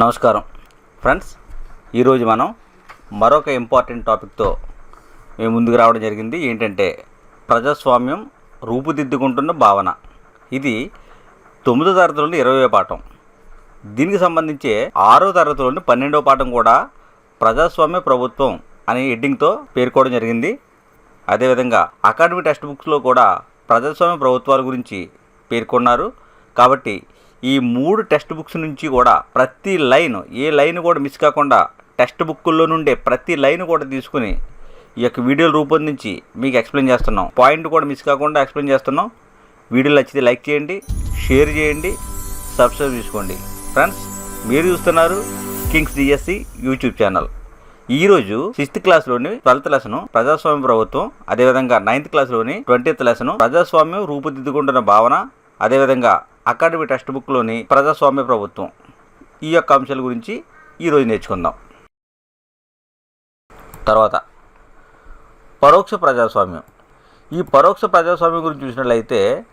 నమస్కారం. ఫ్రెండ్స్ ఈరోజు మనం మరొక ఇంపార్టెంట్ టాపిక్తో మేము ముందుకు రావడం జరిగింది. ఏంటంటే ప్రజాస్వామ్యం రూపుదిద్దుకుంటున్న భావన. ఇది తొమ్మిదో తరగతిలోని ఇరవయో పాఠం. దీనికి సంబంధించే ఆరో తరగతిలోని పన్నెండవ పాఠం కూడా ప్రజాస్వామ్య ప్రభుత్వం అనే హెడ్డింగ్తో పేర్కోవడం జరిగింది. అదేవిధంగా అకాడమిక్ టెక్స్ట్ బుక్స్లో కూడా ప్రజాస్వామ్య ప్రభుత్వాల గురించి పేర్కొన్నారు. కాబట్టి ఈ మూడు టెక్స్ట్ బుక్స్ నుంచి కూడా ప్రతి లైన్ ఏ లైన్ కూడా మిస్ కాకుండా టెక్స్ట్ బుక్కుల్లో నుండే ప్రతి లైన్ కూడా తీసుకుని ఈ యొక్క వీడియోలు రూపొందించి మీకు ఎక్స్ప్లెయిన్ చేస్తున్నాం. పాయింట్ కూడా మిస్ కాకుండా ఎక్స్ప్లెయిన్ చేస్తున్నాం. వీడియో నచ్చితే లైక్ చేయండి షేర్ చేయండి సబ్స్క్రైబ్ చేసుకోండి. ఫ్రెండ్స్ మీరు చూస్తున్నారు kings D S C YouTube channel. ఈరోజు సిక్స్త్ క్లాస్లోని ట్వెల్త్ లెసన్ ప్రజాస్వామ్య ప్రభుత్వం అదేవిధంగా నైన్త్ క్లాస్లోని ట్వంటీత్ లెసన్ ప్రజాస్వామ్యం రూపుదిద్దుకుంటున్న భావన అదేవిధంగా అకాడమిక్ టెక్స్ట్ బుక్లోని ప్రజాస్వామ్య ప్రభుత్వం ఈ యొక్క అంశాల గురించి ఈరోజు నేర్చుకుందాం. తర్వాత పరోక్ష ప్రజాస్వామ్యం. ఈ పరోక్ష ప్రజాస్వామ్యం గురించి చూసినట్లయితే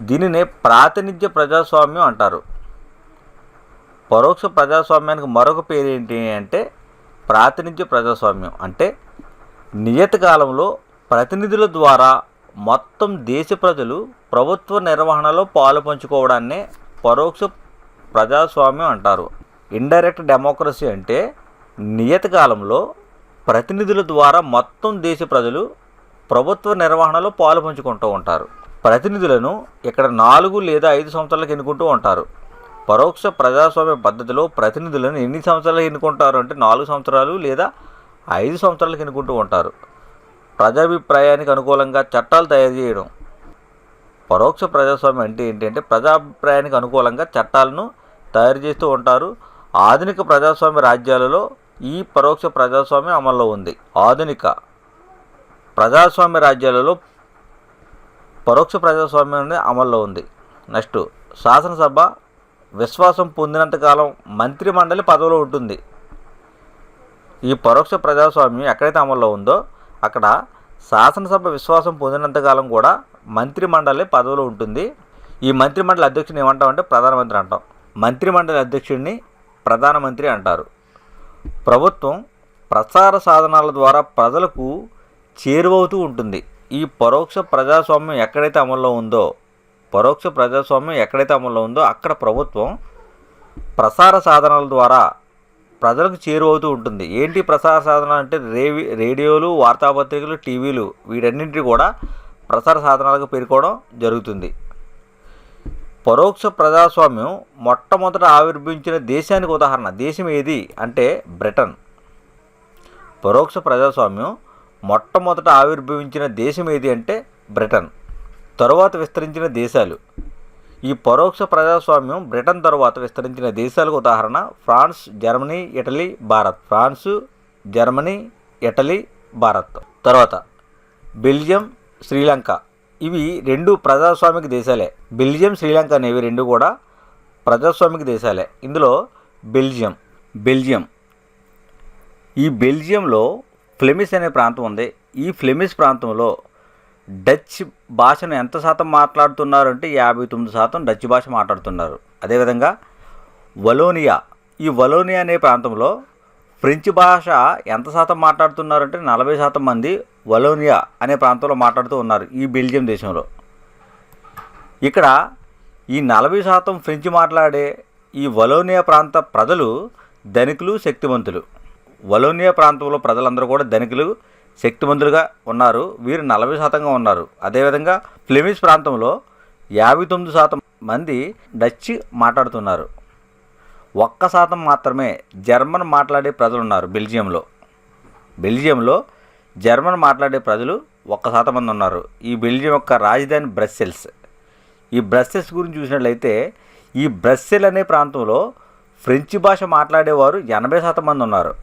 దీనినే ప్రాతినిధ్య ప్రజాస్వామ్యం అంటారు. పరోక్ష ప్రజాస్వామ్యానికి మరొక పేరు ఏంటి అంటే ప్రాతినిధ్య ప్రజాస్వామ్యం. అంటే నియత కాలంలో ప్రతినిధుల ద్వారా మొత్తం దేశ ప్రజలు ప్రభుత్వ నిర్వహణలో పాలు పంచుకోవడాన్నే పరోక్ష ప్రజాస్వామ్యం అంటారు. ఇండైరెక్ట్ డెమోక్రసీ అంటే నియత కాలంలో ప్రతినిధుల ద్వారా మొత్తం దేశ ప్రజలు ప్రభుత్వ నిర్వహణలో పాలు పంచుకుంటూ ఉంటారు. ప్రతినిధులను ఇక్కడ నాలుగు లేదా ఐదు సంవత్సరాలకు ఎన్నుకుంటూ ఉంటారు. పరోక్ష ప్రజాస్వామ్య పద్ధతిలో ప్రతినిధులను ఎన్ని సంవత్సరాలు ఎన్నుకుంటారు అంటే నాలుగు సంవత్సరాలు లేదా ఐదు సంవత్సరాలకు ఎన్నుకుంటూ ఉంటారు. ప్రజాభిప్రాయానికి అనుకూలంగా చట్టాలు తయారు చేయడం. పరోక్ష ప్రజాస్వామ్యం అంటే ఏంటంటే ప్రజాభిప్రాయానికి అనుకూలంగా చట్టాలను తయారు చేస్తూ ఉంటారు. ఆధునిక ప్రజాస్వామ్య రాజ్యాలలో ఈ పరోక్ష ప్రజాస్వామ్యం అమల్లో ఉంది. ఆధునిక ప్రజాస్వామ్య రాజ్యాలలో పరోక్ష ప్రజాస్వామ్యం అమల్లో ఉంది. నెక్స్ట్ శాసనసభ విశ్వాసం పొందినంత కాలం మంత్రిమండలి పదవిలో ఉంటుంది. ఈ పరోక్ష ప్రజాస్వామ్యం ఎక్కడైతే అమల్లో ఉందో అక్కడ శాసనసభ విశ్వాసం పొందినంత కాలం కూడా మంత్రిమండలి పదవిలో ఉంటుంది. ఈ మంత్రిమండలి అధ్యక్షుని ఏమంటామంటే ప్రధానమంత్రి అంటాం. మంత్రిమండలి అధ్యక్షుడిని ప్రధానమంత్రి అంటారు. ప్రభుత్వం ప్రసార సాధనాల ద్వారా ప్రజలకు చేరువవుతూ ఉంటుంది. ఈ పరోక్ష ప్రజాస్వామ్యం ఎక్కడైతే అమల్లో ఉందో పరోక్ష ప్రజాస్వామ్యం ఎక్కడైతే అమల్లో ఉందో అక్కడ ప్రభుత్వం ప్రసార సాధనాల ద్వారా ప్రజలకు చేరువవుతూ ఉంటుంది. ఏంటి ప్రసార సాధనం అంటే రేవి రేడియోలు వార్తాపత్రికలు టీవీలు వీటన్నింటినీ కూడా ప్రసార సాధనాలకు పేర్కోవడం జరుగుతుంది. పరోక్ష ప్రజాస్వామ్యం మొట్టమొదట ఆవిర్భించిన దేశానికి ఉదాహరణ దేశం ఏది అంటే బ్రిటన్. పరోక్ష ప్రజాస్వామ్యం మొట్టమొదట ఆవిర్భవించిన దేశం ఏది అంటే బ్రిటన్. తరువాత విస్తరించిన దేశాలు ఈ పరోక్ష ప్రజాస్వామ్యం బ్రిటన్ తరువాత విస్తరించిన దేశాలకు ఉదాహరణ France Germany Italy Bharat. France Germany Italy Bharat. తర్వాత బెల్జియం శ్రీలంక. ఇవి రెండు ప్రజాస్వామిక దేశాలే. బెల్జియం శ్రీలంక అనేవి రెండు కూడా ప్రజాస్వామిక దేశాలే. ఇందులో బెల్జియం. బెల్జియం. ఈ బెల్జియంలో ఫ్లెమిష్ అనే ప్రాంతం ఉంది. ఈ ఫ్లెమిష్ ప్రాంతంలో డచ్ భాషను ఎంత శాతం మాట్లాడుతున్నారు అంటే యాభై తొమ్మిది శాతం డచ్ భాష మాట్లాడుతున్నారు. అదేవిధంగా వలోనియా ఈ వలోనియా అనే ప్రాంతంలో ఫ్రెంచ్ భాష ఎంత శాతం మాట్లాడుతున్నారంటే నలభై శాతం మంది వలోనియా అనే ప్రాంతంలో మాట్లాడుతూ ఉన్నారు ఈ బెల్జియం దేశంలో. ఇక్కడ ఈ నలభై శాతం ఫ్రెంచ్ మాట్లాడే ఈ వలోనియా ప్రాంత ప్రజలు ధనికులు శక్తివంతులు వలోనియా ప్రాంతంలో ప్రజలందరూ కూడా ధనికులు శక్తిమంతులుగా ఉన్నారు. వీరు నలభై శాతంగా ఉన్నారు. అదేవిధంగా ఫ్లెమిష్ ప్రాంతంలో యాభై తొమ్మిది శాతం మంది డచ్ మాట్లాడుతున్నారు. ఒక్క శాతం మాత్రమే జర్మన్ మాట్లాడే ప్రజలు ఉన్నారు బెల్జియంలో. బెల్జియంలో జర్మన్ మాట్లాడే ప్రజలు ఒక్క శాతం మంది ఉన్నారు. ఈ బెల్జియం యొక్క రాజధాని బ్రస్సెల్స్. ఈ బ్రస్సెల్స్ గురించి చూసినట్లయితే ఈ బ్రస్సెల్ అనే ప్రాంతంలో ఫ్రెంచ్ భాష మాట్లాడేవారు ఎనభై శాతం మంది ఉన్నారు.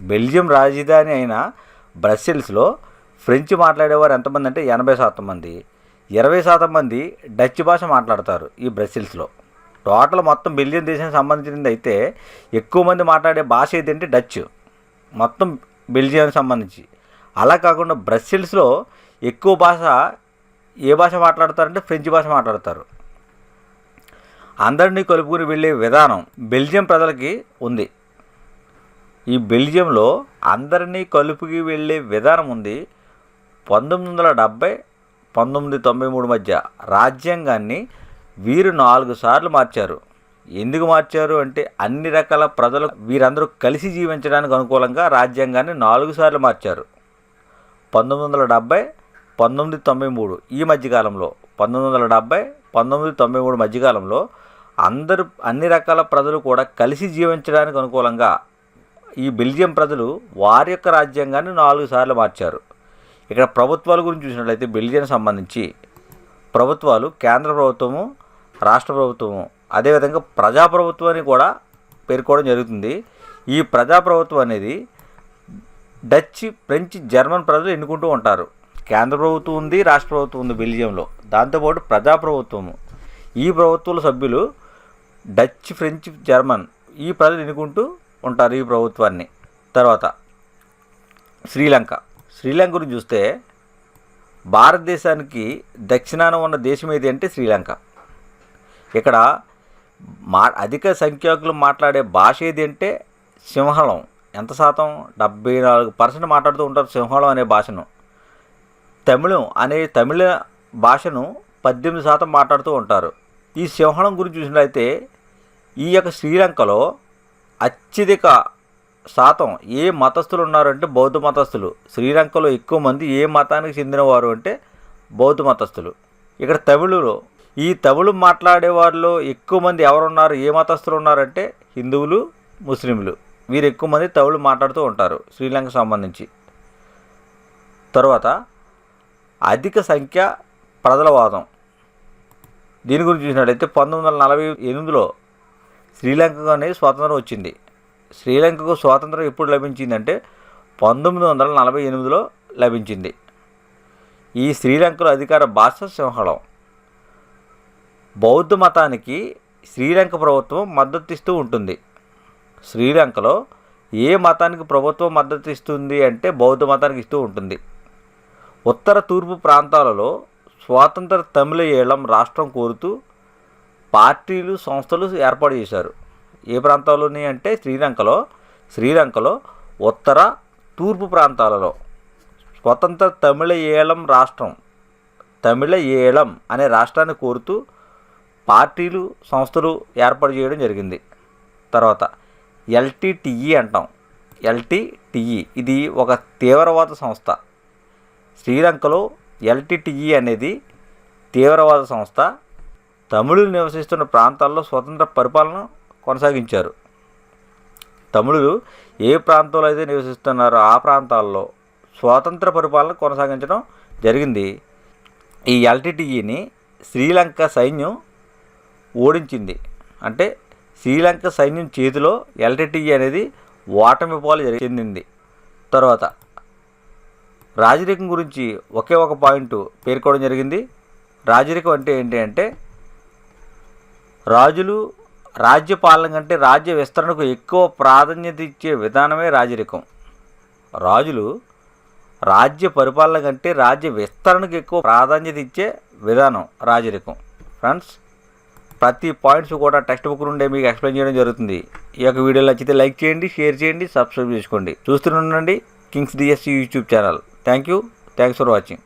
బెల్జియం రాజధాని అయిన బ్రస్సెల్స్లో ఫ్రెంచ్ మాట్లాడేవారు ఎంతమంది అంటే ఎనభై శాతం మంది. ఇరవై శాతం మంది డచ్ భాష మాట్లాడతారు ఈ బ్రస్సెల్స్లో. టోటల్ మొత్తం బెల్జియం దేశానికి సంబంధించింది అయితే ఎక్కువ మంది మాట్లాడే భాష ఏదంటే డచ్. మొత్తం బెల్జియానికి సంబంధించి. అలా కాకుండా బ్రస్సెల్స్లో ఎక్కువ భాష ఏ భాష మాట్లాడతారంటే ఫ్రెంచ్ భాష మాట్లాడతారు. అందరినీ కలుపుకుని వెళ్ళే విధానం బెల్జియం ప్రజలకి ఉంది. ఈ బెల్జియంలో అందరినీ కలుపుకి వెళ్ళే విధానం ఉంది. పంతొమ్మిది వందల డెబ్భై పంతొమ్మిది తొంభై మూడు మధ్య రాజ్యాంగాన్ని వీరు నాలుగు సార్లు మార్చారు. ఎందుకు మార్చారు అంటే అన్ని రకాల ప్రజలు వీరందరూ కలిసి జీవించడానికి అనుకూలంగా రాజ్యాంగాన్ని నాలుగు సార్లు మార్చారు. పంతొమ్మిది వందల డెబ్భై పంతొమ్మిది తొంభై మూడు ఈ మధ్యకాలంలో పంతొమ్మిది వందల డెబ్భై పంతొమ్మిది తొంభై మూడు మధ్యకాలంలో అందరు అన్ని రకాల ప్రజలు కూడా కలిసి జీవించడానికి అనుకూలంగా ఈ బెల్జియం ప్రజలు వారి యొక్క రాజ్యాంగాన్ని నాలుగు సార్లు మార్చారు. ఇక్కడ ప్రభుత్వాల గురించి చూసినట్లయితే బెల్జియం సంబంధించి ప్రభుత్వాలు కేంద్ర ప్రభుత్వము రాష్ట్ర ప్రభుత్వము అదేవిధంగా ప్రజాప్రభుత్వాన్ని కూడా పేర్కోవడం జరుగుతుంది. ఈ ప్రజాప్రభుత్వం అనేది డచ్ ఫ్రెంచ్ జర్మన్ ప్రజలు ఎన్నుకుంటూ ఉంటారు. కేంద్ర ప్రభుత్వం ఉంది రాష్ట్ర ప్రభుత్వం ఉంది బెల్జియంలో. దాంతోపాటు ప్రజాప్రభుత్వము. ఈ ప్రభుత్వాల సభ్యులు డచ్ ఫ్రెంచ్ జర్మన్ ఈ ప్రజలు ఎన్నుకుంటూ ఉంటారు ఈ ప్రభుత్వాన్ని. తర్వాత శ్రీలంక. శ్రీలంక గురించి చూస్తే భారతదేశానికి దక్షిణాన ఉన్న దేశం ఏది అంటే శ్రీలంక. ఇక్కడ మా అధిక సంఖ్యాకులు మాట్లాడే భాష ఏది అంటే సింహళం. ఎంత శాతం? డెబ్బై నాలుగు పర్సెంట్ మాట్లాడుతూ ఉంటారు సింహళం అనే భాషను. తమిళం అనే తమిళ భాషను పద్దెనిమిది శాతం మాట్లాడుతూ ఉంటారు. ఈ సింహళం గురించి చూసినట్లయితే ఈ యొక్క శ్రీలంకలో అత్యధిక శాతం ఏ మతస్థులు ఉన్నారంటే బౌద్ధ మతస్థులు. శ్రీలంకలో ఎక్కువ మంది ఏ మతానికి చెందినవారు అంటే బౌద్ధ మతస్థులు. ఇక్కడ తమిళులో. ఈ తమిళు మాట్లాడే వారిలో ఎక్కువ మంది ఎవరున్నారు ఏ మతస్థులు ఉన్నారంటే హిందువులు ముస్లింలు. వీరు ఎక్కువ మంది తమిళు మాట్లాడుతూ ఉంటారు శ్రీలంక సంబంధించి. తర్వాత అధిక సంఖ్య ప్రజల వాదం దీని గురించి చూసినట్లయితే పంతొమ్మిది వందల నలభై ఎనిమిదిలో శ్రీలంకకు అనేది స్వాతంత్రం వచ్చింది. శ్రీలంకకు స్వాతంత్రం ఎప్పుడు లభించిందంటే పంతొమ్మిది వందల నలభై ఎనిమిదిలో లభించింది. ఈ శ్రీలంకలో అధికార భాష సింహళం. బౌద్ధ మతానికి శ్రీలంక ప్రభుత్వం మద్దతు ఇస్తూ ఉంటుంది. శ్రీలంకలో ఏ మతానికి ప్రభుత్వం మద్దతు ఇస్తుంది అంటే బౌద్ధ మతానికి ఇస్తూ ఉంటుంది. ఉత్తర తూర్పు ప్రాంతాలలో స్వాతంత్ర తమిళ ఏళం రాష్ట్రం కోరుతూ పార్టీలు సంస్థలు ఏర్పాటు చేశారు. ఏ ప్రాంతాల్లోని అంటే శ్రీలంకలో శ్రీలంకలో ఉత్తర తూర్పు ప్రాంతాలలో. స్వతంత్ర తమిళ ఏళం రాష్ట్రం. తమిళ ఏళం అనే రాష్ట్రాన్ని కోరుతూ పార్టీలు సంస్థలు ఏర్పాటు చేయడం జరిగింది. తర్వాత ఎల్టీటీఈ అంటాం. ఎల్టీటిఈ ఇది ఒక తీవ్రవాద సంస్థ. శ్రీలంకలో ఎల్టీటీఈ అనేది తీవ్రవాద సంస్థ. తమిళులు నివసిస్తున్న ప్రాంతాల్లో స్వతంత్ర పరిపాలన కొనసాగించారు. తమిళులు ఏ ప్రాంతంలో అయితే నివసిస్తున్నారో ఆ ప్రాంతాల్లో స్వాతంత్ర పరిపాలన కొనసాగించడం జరిగింది. ఈ ఎల్టీటీఈని శ్రీలంక సైన్యం ఓడించింది. అంటే శ్రీలంక సైన్యం చేతిలో ఎల్టీటీఈ అనేది ఓటమి పాలు చెందింది. తర్వాత రాజరికం గురించి ఒకే ఒక పాయింట్ పేర్కోవడం జరిగింది. రాజరికం అంటే ఏంటి అంటే రాజులు రాజ్యపాలన కంటే రాజ్య విస్తరణకు ఎక్కువ ప్రాధాన్యత ఇచ్చే విధానమే రాజరికం. రాజులు రాజ్య పరిపాలన కంటే రాజ్య విస్తరణకు ఎక్కువ ప్రాధాన్యత ఇచ్చే విధానం రాజరికం. ఫ్రెండ్స్ ప్రతి పాయింట్స్ కూడా టెక్స్ట్ బుక్ నుండే మీకు ఎక్స్ప్లెయిన్ చేయడం జరుగుతుంది. ఈ యొక్క వీడియో నచ్చితే లైక్ చేయండి షేర్ చేయండి సబ్స్క్రైబ్ చేసుకోండి. చూస్తూనే ఉండండి kings D S C YouTube channel. Thank you thanks for watching.